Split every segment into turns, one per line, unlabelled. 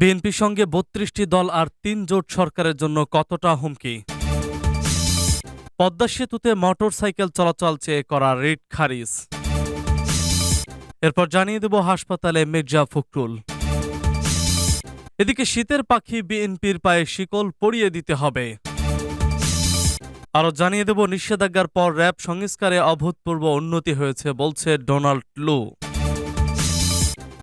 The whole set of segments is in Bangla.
বিএনপির সঙ্গে বত্রিশটি দল আর তিন জোট সরকারের জন্য কতটা হুমকি? পদ্মা সেতুতে মোটর সাইকেল চলাচল চেয়ে করা রিট খারিজ। এরপর জানিয়ে দেব হাসপাতালে মির্জা ফখরুল। এদিকে শীতের পাখি বিএনপির পায়ে শিকল পরিয়ে দিতে হবে। আরও জানিয়ে দেব নিষেধাজ্ঞার পর র্যাব সংস্কারে অভূতপূর্ব উন্নতি হয়েছে বলছে ডোনাল্ড লু।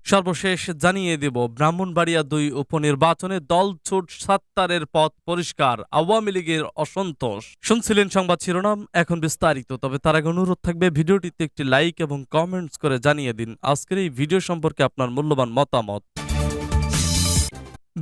সর্বশেষ জানিয়ে দেব, ব্রাহ্মণবাড়িয়া দুই উপনির্বাচনে দল ছুট সাত্তারের পথ পরিষ্কার, আওয়ামী লীগের অসন্তোষ। শুনছিলেন সংবাদ শিরোনাম, এখন বিস্তারিত। তবে তার আগে অনুরোধ থাকবে, ভিডিওটিতে একটি লাইক এবং কমেন্টস করে জানিয়ে দিন। আজকের এই ভিডিও সম্পর্কে আপনার মূল্যবান মতামত।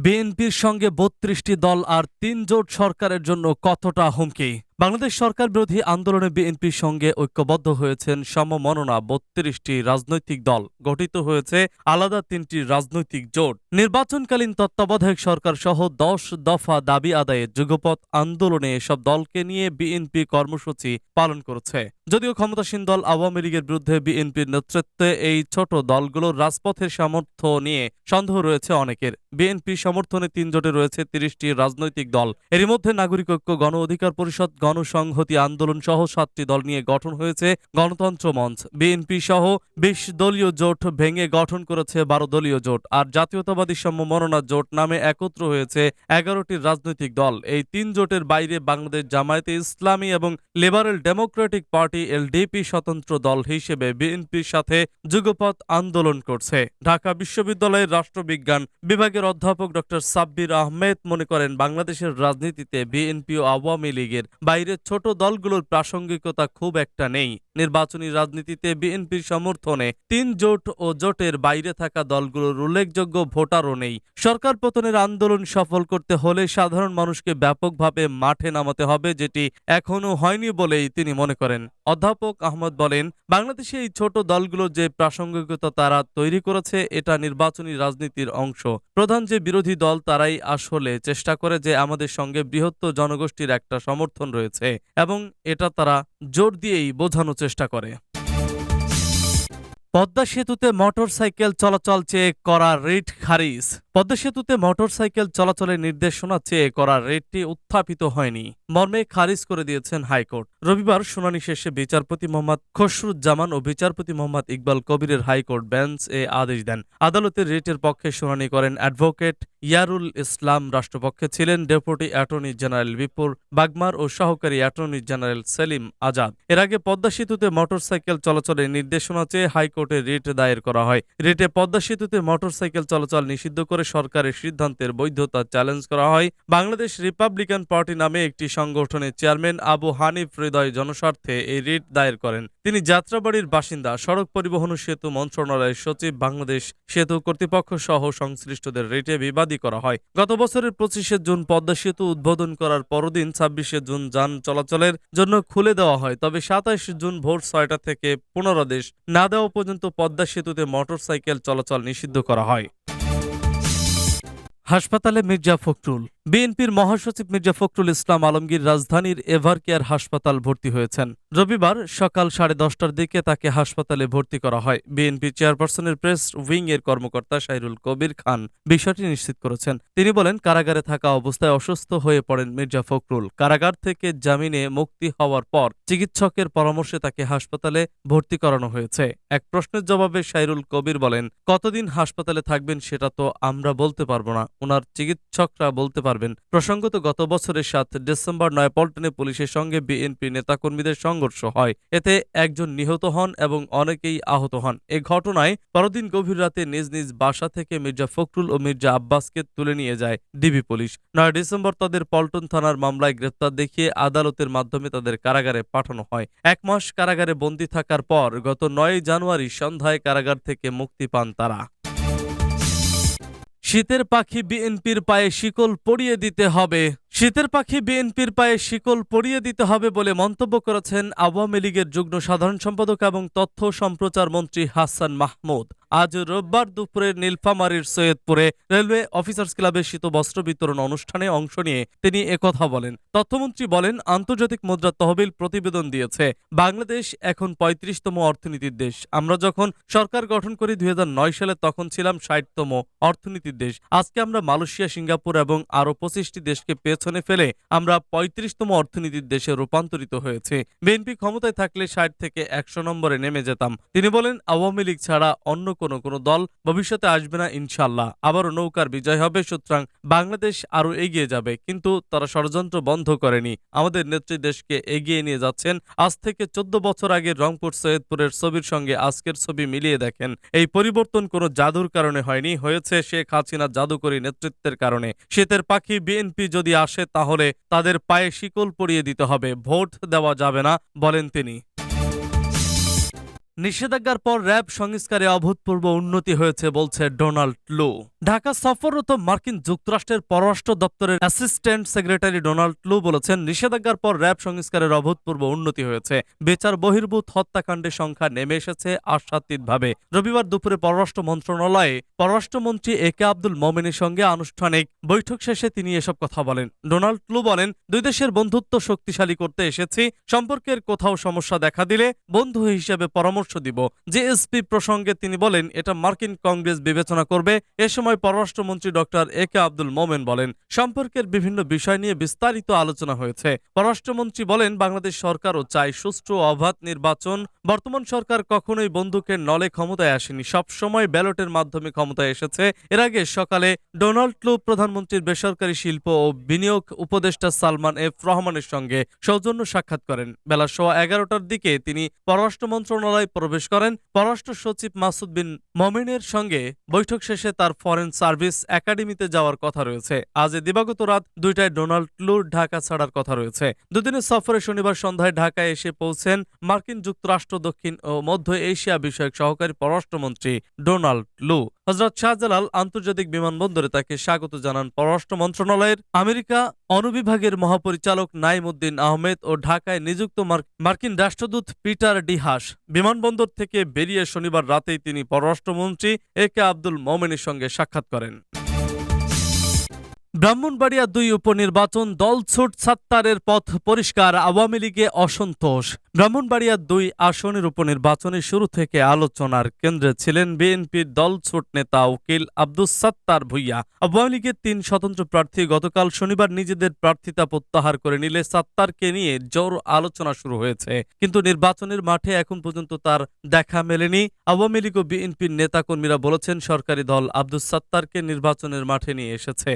বিএনপির সঙ্গে বত্রিশটি দল আর তিন জোট সরকারের জন্য কতটা হুমকি? বাংলাদেশ সরকার বিরোধী আন্দোলনে বিএনপির সঙ্গে ঐক্যবদ্ধ হয়েছেন সমমননা বত্রিশটি রাজনৈতিক দল। গঠিত হয়েছে আলাদা তিনটি রাজনৈতিক জোট। নির্বাচনকালীন তত্ত্বাবধায়ক সরকার সহ দশ দফা দাবি আদায়ে যুগপথ আন্দোলনে এসব দলকে নিয়ে বিএনপি কর্মসূচি পালন করেছে। যদিও ক্ষমতাসীন দল আওয়ামী লীগের বিরুদ্ধে বিএনপির নেতৃত্বে এই ছোট দলগুলোর রাজপথের সামর্থ্য নিয়ে সন্দেহ রয়েছে অনেকের। বিএনপি সমর্থনে তিন জোটে রয়েছে তিরিশটি রাজনৈতিক দল। এরই মধ্যে নাগরিক ঐক্য, গণ অধিকার পরিষদ, গণসংহতি আন্দোলন সহ সাতটি দল নিয়ে গঠন হয়েছে গণতন্ত্র মঞ্চ। বিএনপি সহ বিশ দলীয় জোট ভেঙে গঠন করেছে বারো দলীয় জোট আর জাতীয়তাবাদী সম্মননা জোট নামে একত্র হয়েছে এগারোটি রাজনৈতিক দল। এই তিন জোটের বাইরে বাংলাদেশ জামায়াতে ইসলামী এবং লিবারেল ডেমোক্রেটিক পার্টি এলডিপি স্বতন্ত্র দল হিসেবে বিএনপির সাথে যুগপথ আন্দোলন করছে। ঢাকা বিশ্ববিদ্যালয়ের রাষ্ট্রবিজ্ঞান বিভাগের অধ্যাপক ডক্টর সাব্বির আহমেদ মনে করেন, বাংলাদেশের রাজনীতিতে বিএনপি ও আওয়ামী লীগের বাইরে ছোট দলগুলোর প্রাসঙ্গিকতা খুব একটা নেই। নির্বাচনী রাজনীতিতে বিএনপির সমর্থনে তিন জোট ও জোটের বাইরে থাকা দলগুলোর উল্লেখযোগ্য ভোটারও নেই। সরকার পতনের আন্দোলন সফল করতে হলে সাধারণ মানুষকে ব্যাপকভাবে মাঠে নামাতে হবে, যেটি এখনও হয়নি বলেই তিনি মনে করেন। অধ্যাপক আহমদ বলেন, বাংলাদেশে এই ছোট দলগুলোর যে প্রাসঙ্গিকতা তারা তৈরি করেছে, এটা নির্বাচনী রাজনীতির অংশ। প্রধান যে বিরোধী দল তারাই আসলে চেষ্টা করে যে আমাদের সঙ্গে বৃহত্তর জনগোষ্ঠীর একটা সমর্থন রয়েছে, এবং এটা তারা জোর দিয়েই বোঝানোর চেষ্টা করে। পদ্মা সেতুতে মোটর সাইকেল চলাচল চেয়ে করা রিট খারিজ। পদ্মা সেতুতে মোটর সাইকেল চলাচলের নির্দেশনা চেয়ে করা রেটটি উত্থাপিত হয়নি। মর্মে খারিজ করে দিয়েছেন হাইকোর্ট। রবিবার শুনানি শেষে বিচারপতি মোহাম্মদ খসরুজ্জামান ও বিচারপতি মোহাম্মদ ইকবাল কবিরের হাইকোর্ট বেঞ্চ এ আদেশ দেন। আদালতের রেটের পক্ষে শুনানি করেন অ্যাডভোকেট ইয়ারুল ইসলাম রাষ্ট্রপক্ষে ছিলেন deputy attorney general Bipur Bagmar ও সহকারী অ্যাটর্নি জেনারেল সেলিম আজাদ। এর আগে পদ্মা সেতুতে মোটরসাইকেল চলাচলের নির্দেশনা চেয়ে হাইকোর্টে রিট দায়ের করা হয়। রিটে পদ্মা সেতুতে মোটরসাইকেল চলাচল নিষিদ্ধ করে সরকারের সিদ্ধান্তের বৈধতা চ্যালেঞ্জ করা হয়। বাংলাদেশ রিপাবলিকান পার্টি নামে একটি সংগঠনের চেয়ারম্যান আবু হানিফ হৃদয় জনস্বার্থে এই রিট দায়ের করেন। তিনি যাত্রাবাড়ির বাসিন্দা, সড়ক পরিবহন সেতু মন্ত্রণালয়ের সচিব, বাংলাদেশ সেতু কর্তৃপক্ষ সহ সংশ্লিষ্টদের রেটে বিবাদী করা হয়। গত বছরের পঁচিশে জুন পদ্মা সেতু উদ্বোধন করার পরদিন ছাব্বিশে জুন যান চলাচলের জন্য খুলে দেওয়া হয়, তবে সাতাইশ জুন ভোর ছয়টা থেকে পুনরাদেশ না দেওয়া পর্যন্ত পদ্মা সেতুতে মোটরসাইকেল চলাচল নিষিদ্ধ করা হয়। হাসপাতালে মির্জা ফখরুল। বিএনপির মহাসচিব মির্জা ফখরুল ইসলাম আলমগীর রাজধানীর এভার কেয়ার হাসপাতাল ভর্তি হয়েছেন। রবিবার সকাল সাড়ে দশটার দিকে তাকে হাসপাতালে ভর্তি করা হয়। বিএনপি চেয়ারপারসনের প্রেস উইং এর কর্মকর্তা সাইরুল কবির খান বিষয়টি নিশ্চিত করেছেন। তিনি বলেন, কারাগারে থাকা অবস্থায় অসুস্থ হয়ে পড়েন মির্জা ফখরুল। কারাগার থেকে জামিনে মুক্তি হওয়ার পর চিকিৎসকের পরামর্শে তাকে হাসপাতালে ভর্তি করানো হয়েছে। এক প্রশ্নের জবাবে সাইরুল কবির বলেন, কতদিন হাসপাতালে থাকবেন সেটা তো আমরা বলতে পারব না। ওনার চিকিৎসকরা বলতে পারবেন। প্রসঙ্গত গত বছরের সাত ডিসেম্বর নয়পল্টনে পুলিশের সঙ্গে বিএনপি নেতাকর্মীদের সংঘর্ষ হয়। এতে একজন নিহত হন এবং অনেকেই আহত হন। এ ঘটনায় পরদিন গভীর রাতে নিজ নিজ বাসা থেকে মির্জা ফখরুল ও মির্জা আব্বাসকে তুলে নিয়ে যায় ডিবি পুলিশ। নয় ডিসেম্বর তাদের পল্টন থানার মামলায় গ্রেপ্তার দেখিয়ে আদালতের মাধ্যমে তাদের কারাগারে পাঠানো হয়। এক মাস কারাগারে বন্দী থাকার পর গত নয় জানুয়ারি সন্ধ্যায় কারাগার থেকে মুক্তি পান তারা। শীতের পাখি বিএনপির পায়ে শিকল পরিয়ে দিতে হবে। শীতের পাখি বিএনপির পায়ে শিকল পরিয়ে দিতে হবে বলে মন্তব্য করেছেন আওয়ামী লীগের যুগ্ম সাধারণ সম্পাদক এবং তথ্য সম্প্রচার মন্ত্রী হাসান মাহমুদ। আজ রোববার দুপুরে নীলফামারীর সৈয়দপুরে রেলওয়ে অফিসার্স ক্লাবের শীত বস্ত্র বিতরণ অনুষ্ঠানে অংশ নিয়ে তিনি একথা বলেন। তথ্যমন্ত্রী বলেন, আন্তর্জাতিক মুদ্রা তহবিল প্রতিবেদন দিয়েছে, বাংলাদেশ এখন পঁয়ত্রিশতম অর্থনীতির দেশ। আমরা যখন সরকার গঠন করি দুই হাজার নয় সালে তখন ছিলাম ষাটতম অর্থনীতির দেশ। আজকে আমরা মালয়েশিয়া, সিঙ্গাপুর এবং আরও পঁচিশটি দেশকে পেছনে ফেলে আমরা পঁয়ত্রিশতম অর্থনীতির দেশে রূপান্তরিত হয়েছে। বিএনপি ক্ষমতায় থাকলে ষাট থেকে একশো নম্বরে নেমে যেতাম। তিনি বলেন, আওয়ামী লীগ ছাড়া অন্য কোনো কোনো দল ভবিষ্যতে আসবে না ইনশাল্লাহ আবারও নৌকার বিজয় হবে, সুতরাং বাংলাদেশ আরও এগিয়ে যাবে। কিন্তু তারা ষড়যন্ত্র বন্ধ করেনি। আমাদের নেত্রী দেশকে এগিয়ে নিয়ে যাচ্ছেন। আজ থেকে চোদ্দ বছর আগে রংপুর সৈয়দপুরের ছবির সঙ্গে আজকের ছবি মিলিয়ে দেখেন। এই পরিবর্তন কোনো জাদুর কারণে হয়নি, হয়েছে শেখ হাসিনা জাদুকরী নেতৃত্বের কারণে। শীতের পাখি বিএনপি যদি আসে তাহলে তাদের পায়ে শিকল পরিয়ে দিতে হবে। ভোট দেওয়া যাবে না বলেন তিনি। নিষেধাজ্ঞার পর র্যাব সংস্কারে অভূতপূর্ব উন্নতি হয়েছে বলছে ডোনাল্ড লু। ঢাকা সফররত মার্কিন যুক্তরাষ্ট্রের পররাষ্ট্র দপ্তরের অ্যাসিস্ট্যান্ট সেক্রেটারি ডোনাল্ড লু বলেছেন, নিষেধাজ্ঞার পর র্যাব সংস্কারের অভূতপূর্ব উন্নতি হয়েছে। বেচার, বহির্ভূত হত্যাকাণ্ডের সংখ্যা নেমে এসেছে আশাতীতভাবে। রবিবার দুপুরে পররাষ্ট্র মন্ত্রণালয়ে পররাষ্ট্রমন্ত্রী এ কে আব্দুল মোমেনের সঙ্গে আনুষ্ঠানিক বৈঠক শেষে তিনি এসব কথা বলেন। ডোনাল্ড লু বলেন, দুই দেশের বন্ধুত্ব শক্তিশালী করতে এসেছি, সম্পর্কের কোথাও সমস্যা দেখা দিলে বন্ধু হিসেবে পরামর্শ দিব। জেএসপি প্রসঙ্গে তিনি বলেন, এটা মার্কিন কংগ্রেস বিবেচনা করবে। এ সময় পররাষ্ট্রমন্ত্রী ডক্টর এ কে আব্দুল মোমেন বলেন, সম্পর্কের বিভিন্ন বিষয় নিয়ে বিস্তারিত আলোচনা হয়েছে। পররাষ্ট্রমন্ত্রী বলেন, বাংলাদেশ সরকারও চায় সুষ্ঠু অবাধ নির্বাচন। বর্তমান সরকার কখনোই বন্দুকের নলে ক্ষমতায় আসেনি। সব সময় ব্যালটের মাধ্যমে ক্ষমতায় এসেছে। এর আগে সকালে ডোনাল্ড ট্রুপ প্রধানমন্ত্রীর বেসরকারি শিল্প ও বিনিয়োগ উপদেষ্টা সালমান এফ রহমানের সঙ্গে সৌজন্য সাক্ষাৎ করেন। বেলা সোয়া এগারোটার দিকে তিনি পররাষ্ট্র মন্ত্রণালয়ে প্রবেশ করেন। পররাষ্ট্র সচিব মাসুদ বিন মমিনের সঙ্গে বৈঠক শেষে তার ফরেন সার্ভিস একাডেমিতে যাওয়ার কথা রয়েছে। আজ দিবাগত রাত দুইটায় ডোনাল্ড ট্লুর ঢাকা ছাড়ার কথা রয়েছে। দুদিনের সফরে শনিবার সন্ধ্যায় ঢাকায় এসে পৌঁছেন মার্কিন যুক্তরাষ্ট্র, দক্ষিণ ও মধ্য এশিয়া বিষয়ক সহকারী পররাষ্ট্রমন্ত্রী ডোনাল্ড লু হজরত শাহজালাল আন্তর্জাতিক বিমানবন্দরে তাকে স্বাগত জানান পররাষ্ট্র মন্ত্রণালয়ের আমেরিকা অনুবিভাগের মহাপরিচালক নাইমুদ্দিন আহমেদ ও ঢাকায় নিযুক্ত মার্কিন রাষ্ট্রদূত পিটার ডিহাস বিমানবন্দর থেকে বেরিয়ে শনিবার রাতেই তিনি পররাষ্ট্রমন্ত্রী এ কে আব্দুল মোমেনের সঙ্গে সাক্ষাৎ করেন। ব্রাহ্মণবাড়িয়া দুই উপনির্বাচন দলছুট সাত্তারের পথ পরিষ্কার, আওয়ামী লীগে অসন্তোষ। ব্রাহ্মণবাড়িয়া দুই আসনের উপনির্বাচনে শুরু থেকে আলোচনার কেন্দ্রে ছিলেন বিএনপির দলছুট নেতা উকিল আব্দুস সাত্তার ভুইয়া। আওয়ামী লীগের তিন স্বতন্ত্র প্রার্থী গতকাল শনিবার নিজেদের প্রার্থিতা প্রত্যাহার করে নিলে সাত্তারকে নিয়ে জোর আলোচনা শুরু হয়েছে। কিন্তু নির্বাচনের মাঠে এখন পর্যন্ত তার দেখা মেলেনি। আওয়ামী লীগ ও বিএনপির নেতাকর্মীরা বলেছেন, সরকারি দল আব্দুস সাত্তারকে নির্বাচনের মাঠে নিয়ে এসেছে।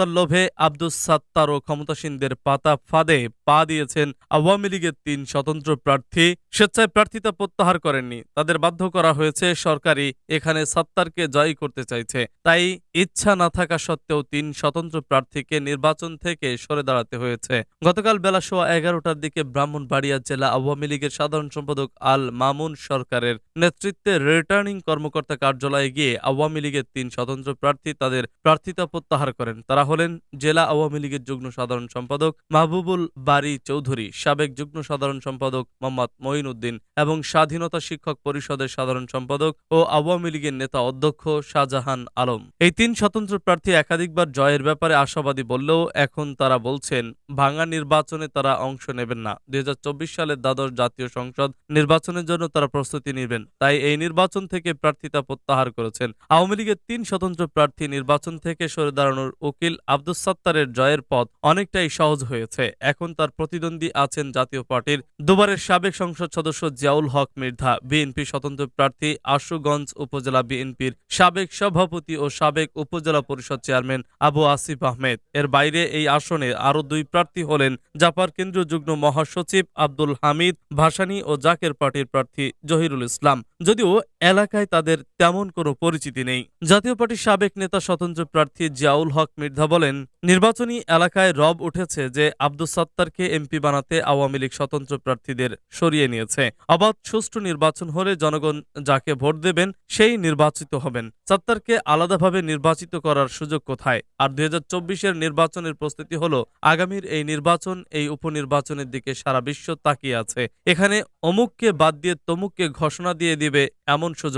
ক্ষমতার লোভে আব্দুস সাত্তার ও ক্ষমতাসীনদের পাতা ফাঁদে পা দিয়েছেন আওয়ামী লীগের তিন স্বতন্ত্র প্রার্থী। স্বেচ্ছায় প্রার্থিতা প্রত্যাহার করেননি। তাদের বাধ্য করা হয়েছে সরকারি এখানে সাত্তারকে জয়ী করতে চাইছে। তাই ইচ্ছা না থাকা সত্ত্বেও তিন স্বতন্ত্র প্রার্থীকে নির্বাচন থেকে সরে দাঁড়াতে হয়েছে। গতকাল বেলা সোয়া এগারোটার দিকে ব্রাহ্মণবাড়িয়া জেলা আওয়ামী লীগের সাধারণ সম্পাদক আল মামুন সরকারের নেতৃত্বে রিটার্নিং কর্মকর্তা কার্যালয়ে গিয়ে আওয়ামী লীগের তিন স্বতন্ত্র প্রার্থী তাদের প্রার্থিতা প্রত্যাহার করেন। তারা হলেন জেলা আওয়ামী লীগের যুগ্ম সাধারণ সম্পাদক মাহবুবুল বারি চৌধুরী, সাবেক যুগ্ম সাধারণ সম্পাদক মোহাম্মদ মঈনউদ্দিন এবং স্বাধীনতা শিক্ষক পরিষদের সাধারণ সম্পাদক ও আওয়ামী লীগের নেতা অধ্যক্ষ শাহজাহান আলম। এই তিন স্বতন্ত্র প্রার্থী একাধিকবার জয়ের ব্যাপারে আশাবাদী বললেও এখন তারা বলছেন, ভাঙা নির্বাচনে তারা অংশ নেবেন না। দুই হাজার চব্বিশ সালের দ্বাদশ জাতীয় সংসদ নির্বাচনের জন্য তারা প্রস্তুতি নেবেন। তাই এই নির্বাচন থেকে প্রার্থিতা প্রত্যাহার করেছেন। আওয়ামী লীগের তিন স্বতন্ত্র প্রার্থী নির্বাচন থেকে সরে দাঁড়ানোর উকিল আব্দুস সাত্তারের জয়ের পথ অনেকটাই সহজ হয়েছে। এখন তার প্রতিদ্বন্দ্বী আছেন জাতীয় পার্টির দুবারের সাবেক সংসদ সদস্য জিয়াউল হক মির্ধা। বিএনপি স্বতন্ত্র প্রার্থী আশুগঞ্জ উপজেলা বিএনপির সাবেক সভাপতি ও সাবেক উপজেলা পরিষদ চেয়ারম্যান আবু আসিফ আহমেদ। এর বাইরে এই আসনে আরও দুই প্রার্থী হলেন জাপার কেন্দ্রীয় যুগ্ম মহাসচিব আব্দুল হামিদ ভাসানী ও জাকের পার্টির প্রার্থী জহিরুল ইসলাম। যদিও এলাকায় তাদের তেমন কোনো পরিচিতি নেই। জাতীয় পার্টির সাবেক নেতা স্বতন্ত্র প্রার্থী জিয়াউল হক মির্ধা বলেন, নির্বাচনী এলাকায় রব উঠেছে যে আব্দুস সত্তারকে এমপি বানাতে আওয়ামী লীগ স্বতন্ত্র প্রার্থীদের সরিয়ে নিয়েছে। অবাধ সুষ্ঠু নির্বাচন হলে জনগণ যাকে ভোট দেবেন সেই নির্বাচিত হবেন। সত্তারকে আলাদাভাবে নির্বাচিত করার সুযোগ কোথায়? আর দুই হাজার চব্বিশের নির্বাচনের প্রস্তুতি হলো, আগামীর এই নির্বাচন এই উপনির্বাচনের দিকে সারা বিশ্ব তাকিয়ে আছে। এখানে অমুককে বাদ দিয়ে তমুককে ঘোষণা দিয়ে দিবে এমন সুযোগ